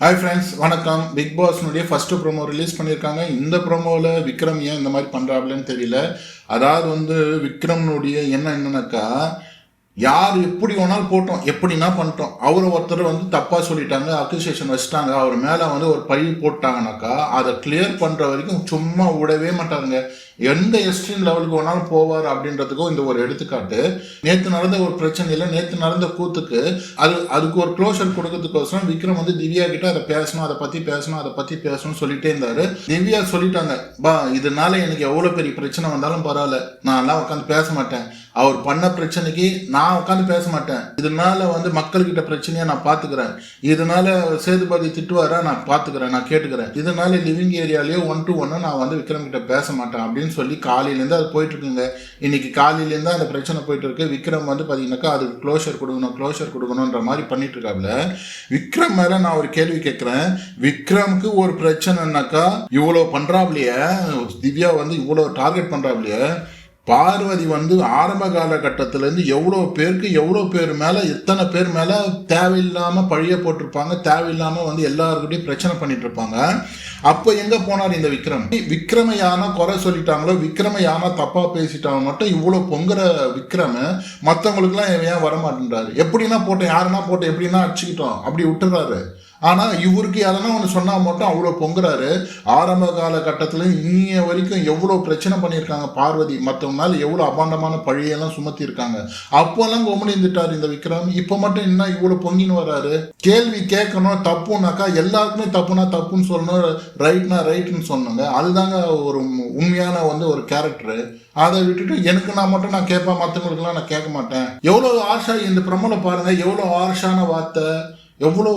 Hi friends வணக்கம். Big பாஸ்னுடைய first promo release பண்ணியிருக்காங்க இந்த ப்ரோமோவில் விக்ரம் ஏன் இந்த மாதிரி பண்ணுறாப்லன்னு தெரியல. அதாவது வந்து விக்ரம்னுடைய என்ன என்னன்னாக்கா யார் எப்படி வேணாலும் போட்டோம் எப்படின்னா பண்ணிட்டோம். அவரை ஒருத்தர் வந்து தப்பாக சொல்லிட்டாங்க அக்ரிசியேஷன் வச்சுட்டாங்க அவர் மேலே வந்து ஒரு பழி போட்டாங்கனாக்கா அதை கிளியர் பண்ணுற வரைக்கும் சும்மா விடவே மாட்டாங்க எந்த எஸ்ட்ரீம் லெவலுக்கு வேணாலும் போவார் அப்படின்றதுக்கும் இந்த ஒரு எடுத்துக்காட்டு. நேற்று நடந்த ஒரு பிரச்சனையில் நேற்று நடந்த கூத்துக்கு அது அதுக்கு ஒரு க்ளோஷர் கொடுக்கறதுக்கோசரம் விக்ரம் வந்து திவ்யா கிட்ட அதை பேசணும் அதை பற்றி பேசணும் அதை பற்றி பேசணும்னு சொல்லிட்டே இருந்தார். திவ்யா சொல்லிட்டாங்க பா இதனால எனக்கு எவ்வளோ பெரிய பிரச்சனை வந்தாலும் பரவாயில்ல. நான் எல்லாம் உட்காந்து பேச மாட்டேன். அவர் பண்ண பிரச்சனைக்கு நான் உட்காந்து பேச மாட்டேன். இதனால வந்து மக்கள்கிட்ட பிரச்சனையை நான் பார்த்துக்கிறேன். இதனால சேதுபதி திட்டுவாரா நான் பார்த்துக்கிறேன் நான் கேட்டுக்கிறேன். இதனால லிவிங் ஏரியாலேயே ஒன் டு ஒன்னு நான் வந்து விக்ரம் கிட்ட பேச மாட்டேன் அப்படின்னு சொல்லி காலையிலேருந்து அது போயிட்டு இருக்குங்க இன்னைக்கு காலையிலேருந்து அந்த பிரச்சனை போயிட்டு இருக்கு விக்ரம் வந்து பார்த்தீங்கன்னாக்கா அதுக்கு க்ளோஷர் கொடுக்கணும் க்ளோஷர் கொடுக்கணுன்ற மாதிரி பண்ணிட்டு இருக்காப்ல விக்ரம் மேல நான் ஒரு கேள்வி கேட்குறேன். விக்ரம்க்கு ஒரு பிரச்சனைனாக்கா இவ்வளோ பண்றாப்லையே திவ்யா வந்து இவ்வளோ டார்கெட் பண்ணுறாப்லையே பார்வதி வந்து ஆரம்ப காலகட்டத்திலேருந்து எவ்வளோ பேருக்கு எவ்வளோ பேர் மேலே எத்தனை பேர் மேலே தேவையில்லாமல் பழிய போட்டிருப்பாங்க தேவையில்லாமல் வந்து எல்லாருக்கிட்டையும் பிரச்சனை பண்ணிட்டு இருப்பாங்க அப்போ எங்கே போனார் இந்த விக்ரம்? விக்ரம யானா குறை சொல்லிட்டாங்களோ விக்ரம யானா தப்பாக பேசிட்டாங்க மட்டும் இவ்வளோ பொங்குற விக்ரம மற்றவங்களுக்குலாம் ஏன் வர மாட்டேன்றாரு எப்படின்னா போட்டேன் யாருன்னா போட்டேன் எப்படின்னா அடிச்சுக்கிட்டோம் அப்படி விட்டுறாரு. ஆனால் இவருக்கு யாருன்னா ஒன்று சொன்னால் மட்டும் அவ்வளோ பொங்குறாரு. ஆரம்ப காலகட்டத்தில் இன்னைய வரைக்கும் எவ்வளோ பிரச்சனை பண்ணியிருக்காங்க பார்வதி. மற்றவங்க நாள் எவ்வளோ அபாண்டமான பழியெல்லாம் சுமத்தியிருக்காங்க. அப்போல்லாம் கொம்பனி இந்த விக்ரம். இப்போ மட்டும் என்ன இவ்வளோ பொங்கின்னு வராரு? கேள்வி கேட்கணும் தப்புனாக்கா எல்லாருக்குமே தப்புனா தப்புன்னு சொல்லணும் ரைட்னா ரைட்னு சொன்னாங்க அதுதாங்க ஒரு உண்மையான வந்து ஒரு கேரக்டரு அதை விட்டுட்டு எனக்கு நான் மட்டும் நான் கேட்பேன் மற்றவங்களுக்குலாம் நான் கேட்க மாட்டேன். எவ்வளோ ஆர்ஷா இந்த பிரமலை பாருங்கள் எவ்வளோ ஆர்ஷான வார்த்தை எவ்வளோ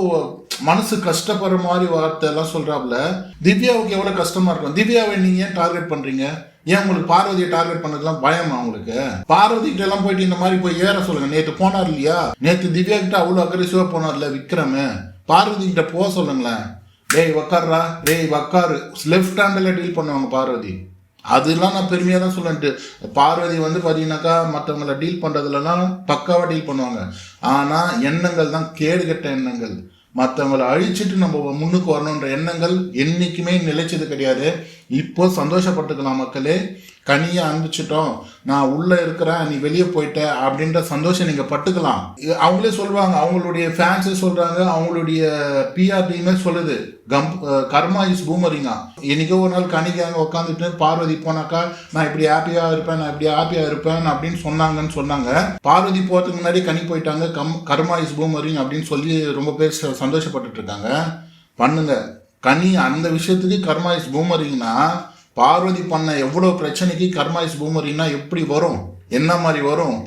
மனசு கஷ்டப்படுற மாதிரி வார்த்தை எல்லாம் சொல்கிறாப்புல திவ்யாவுக்கு எவ்வளோ கஷ்டமா இருக்கும்? திவ்யாவை நீங்க ஏன் டார்கெட் பண்றீங்க? ஏன் உங்களுக்கு பார்வதியை டார்கெட் பண்ணதுலாம் பயமா உங்களுக்கு? பார்வதி கிட்ட எல்லாம் போயிட்டு இந்த மாதிரி போய் ஏற சொல்லுங்க. நேற்று போனார் இல்லையா? நேற்று திவ்யா கிட்ட அவ்வளோ அக்ரெசிவா போனார்ல விக்ரம். பார்வதி கிட்ட போக சொல்லுங்களேன். டேய் உக்காருடா டேய் உக்காரு. லெஃப்ட் ஹேண்டில் டீல் பண்ணுவாங்க பார்வதி. அதெல்லாம் நான் பெருமையாக தான் சொல்லிட்டு பார்வதி வந்து பார்த்தீங்கன்னாக்கா மற்றவங்கள டீல் பண்ணுறதுலலாம் பக்காவாக டீல் பண்ணுவாங்க. ஆனால் எண்ணங்கள் தான் கேடுகட்ட எண்ணங்கள். மற்றவங்களை அழிச்சிட்டு நம்ம முன்னுக்கு வரணுன்ற எண்ணங்கள் என்றைக்குமே நிலைச்சது கிடையாது. இப்போ சந்தோஷப்பட்டுக்கலாம் மக்களே. கனியை அனுப்பிச்சிட்டோம். நான் உள்ளே இருக்கிறேன் நீ வெளியே போயிட்ட அப்படின்ற சந்தோஷம் நீங்கள் பட்டுக்கலாம். அவங்களே சொல்லுவாங்க அவங்களுடைய ஃபேன்ஸே சொல்கிறாங்க அவங்களுடைய பிஆர் டீமே சொல்லுது. கம் கர்மா இஸ் பூமரிங்கா என்னைக்கோ ஒரு நாள் கனிக்கு அங்கே உட்காந்துட்டு பார்வதி போனாக்கா நான் இப்படி ஹாப்பியாக இருப்பேன் நான் இப்படி ஹாப்பியாக இருப்பேன் அப்படின்னு சொன்னாங்கன்னு சொன்னாங்க. பார்வதி போகிறதுக்கு முன்னாடி கனி போயிட்டாங்க கம் கர்மா இஸ் பூமரிங் அப்படின்னு சொல்லி ரொம்ப பேர் ச- சந்தோஷப்பட்டுட்டு இருக்காங்க. பண்ணுங்க. கனி அந்த விஷயத்துக்கு கர்மா இஸ் பூமரிங்னா பார்வதி பண்ண எவ்வளோ பிரச்சனைக்கு கர்மா இஸ் எப்படி வரும்? என்ன மாதிரி வரும்?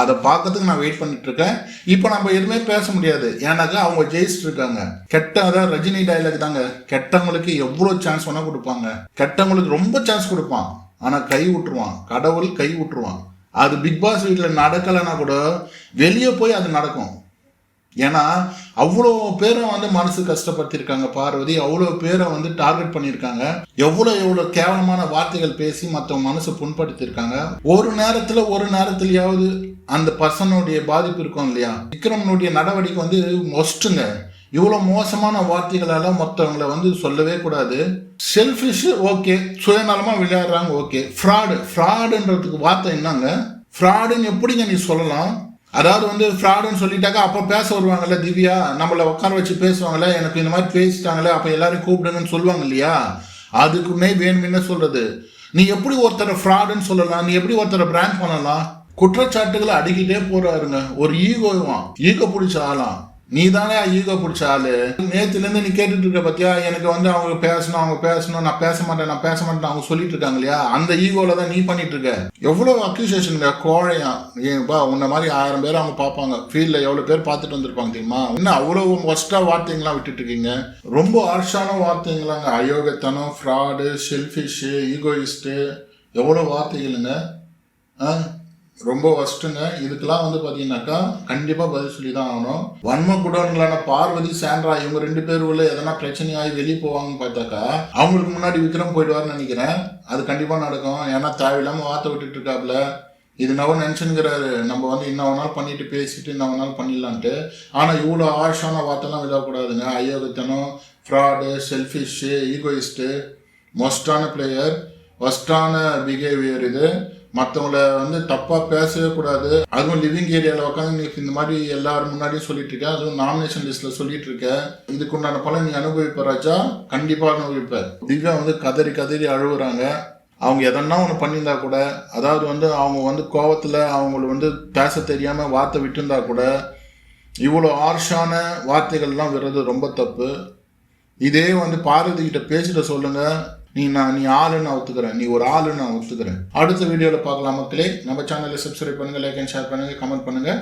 அதை பார்க்கறதுக்கு நான் வெயிட் பண்ணிட்டு இருக்கேன் இப்போ நம்ம எதுவுமே பேச முடியாது. ஏன்னாக்கா அவங்க ஜெயிச்சுட்டு இருக்காங்க கெட்ட அதாவது ரஜினி டைலாக் தாங்க. கெட்டவங்களுக்கு எவ்வளோ சான்ஸ் வேணால் கொடுப்பாங்க. கெட்டவங்களுக்கு ரொம்ப சான்ஸ் கொடுப்பான். ஆனால் கை விட்டுருவான் கடவுள் கை விட்டுருவான் அது பிக் பாஸ் வீட்டில் நடக்கலைன்னா கூட வெளியே போய் அது நடக்கும். ஏன்னா அவ்வளோ பேரை வந்து மனசு கஷ்டப்படுத்தியிருக்காங்க. பார்வதி அவ்வளோ பேரை வந்து டார்கெட் பண்ணியிருக்காங்க. எவ்வளோ எவ்வளோ கேவலமான வார்த்தைகள் பேசி மற்றவங்க மனசை புண்படுத்தியிருக்காங்க. ஒரு நேரத்தில் ஒரு நேரத்துலையாவது அந்த பர்சனுடைய பாதிப்பு இருக்கும் இல்லையா? விக்ரமனுடைய நடவடிக்கை வந்து மொஸ்ட்டுங்க. இவ்வளோ மோசமான வார்த்தைகளால் மற்றவங்களை வந்து சொல்லவே கூடாது. செல்ஃபிஷ் ஓகே சுயநலமாக விளையாடுறாங்க ஓகே ஃப்ராடு ஃப்ராடுன்றதுக்கு வார்த்தை என்னங்க? ஃப்ராடுன்னு எப்படிங்க நீ சொல்லலாம்? அதாவது வந்து ஃப்ராடுன்னு சொல்லிட்டாக்கா அப்போ பேச வருவாங்கல்ல திவ்யா? நம்மளை உட்கார வச்சு பேசுவாங்கல்ல எனக்கு இந்த மாதிரி பேசிட்டாங்களே அப்போ எல்லாரும் கூப்பிடுங்கன்னு சொல்லுவாங்க இல்லையா? அதுக்குமே வேணும்னு சொல்றது? நீ எப்படி ஒருத்தரை ஃப்ராடுன்னு சொல்லலாம்? நீ எப்படி ஒருத்தரை பிராண்ட் பண்ணலாம்? குற்றச்சாட்டுகளை அடிக்கிட்டே போறாருங்க. ஒரு ஈகோவான் ஈகோ பிடிச்ச ஆளாம் நீ தானே ஈகோ பிடிச்ச ஆளு. நேத்துலேருந்து நீ கேட்டுட்டு இருக்க பத்தியா? எனக்கு வந்து அவங்க பேசணும் அவங்க பேசணும் நான் பேச மாட்டேன் நான் பேச மாட்டேன் அவங்க சொல்லிட்டு இருக்காங்க இல்லையா? அந்த ஈகோவில் தான் நீ பண்ணிட்டு இருக்க எவ்வளோ அக்யூசேஷனுங்க கோழையா? ஏன்பா உன்ன மாதிரி ஆயிரம் பேர் அவங்க பார்ப்பாங்க. ஃபீல்டில் எவ்வளோ பேர் பார்த்துட்டு வந்திருப்பாங்க தெரியுமா? என்ன அவ்வளோ ஒஸ்டா வார்த்தைங்களாம் விட்டுட்டு இருக்கீங்க ரொம்ப ஹார்ஷான வார்த்தைங்களாங்க. அயோகத்தனம் ஃப்ராடு செல்ஃபிஷு ஈகோயிஸ்ட்டு எவ்வளோ வார்த்தைகளுங்க? ஆ? ரொம்ப ஒஸ்ட்டுங்க இதுக்கெல்லாம் வந்து பார்த்தீங்கன்னாக்கா கண்டிப்பாக பதில் சொல்லி தான் ஆகணும். வன்ம குடோன்களான பார்வதி சாண்ட்ரா இவங்க ரெண்டு பேர் உள்ள எதனா பிரச்சனையாகி வெளியே போவாங்கன்னு பார்த்தாக்கா அவங்களுக்கு முன்னாடி விக்ரம் போயிடுவார்னு நினைக்கிறேன். அது கண்டிப்பாக நடக்கும். ஏன்னா தேவையில்லாமல் வார்த்தை விட்டுட்டு இருக்காப்புல இது நவ நினச்சுங்கிறாரு நம்ம வந்து இன்னொரு நாள் பண்ணிட்டு பேசிட்டு இன்னொரு நாள் பண்ணிடலான்ட்டு. ஆனால் இவ்வளோ ஆஷான வார்த்தைலாம் விடக்கூடாதுங்க. அயோகத்தனம் ஃப்ராடு செல்ஃபிஷ்ஷு ஈகோயிஸ்ட்டு மொஸ்டான பிளேயர் ஒஸ்டான பிஹேவியர் இது. மற்றவங்கள வந்து தப்பாக பேசவே கூடாது. அதுவும் லிவிங் ஏரியாவில் உட்காந்து நீ இந்த மாதிரி எல்லாரும் முன்னாடியும் சொல்லிட்டு இருக்க அதுவும் நாமினேஷன் லிஸ்ட்டில் சொல்லிட்டு இருக்க இதுக்கு உண்டான பலன் நீ அனுபவிப்ப ராஜா? கண்டிப்பாக அனுபவிப்ப. திவ்யா வந்து கதறி கதறி அழுகுறாங்க அவங்க எதனா ஒன்று பண்ணியிருந்தா கூட அதாவது வந்து அவங்க வந்து கோவத்தில் அவங்கள வந்து பேச தெரியாமல் வார்த்தை விட்டுருந்தா கூட இவ்வளோ ஆர்ஷான வார்த்தைகள்லாம் விடுறது ரொம்ப தப்பு. இதே வந்து பாரதி கிட்ட பேசிட்டு சொல்லுங்கள் நீ நான் நீ ஆளு நான் ஒத்துக்கிறேன். நீ ஒரு ஆளு நான் ஒத்துக்கிறேன். அடுத்த வீடியோவில் பார்க்கலாம் மக்களே. நம்ம சேனலை சப்ஸ்கிரைப் பண்ணுங்கள் லைக் அண்ட் ஷேர் பண்ணுங்க கமெண்ட் பண்ணுங்கள்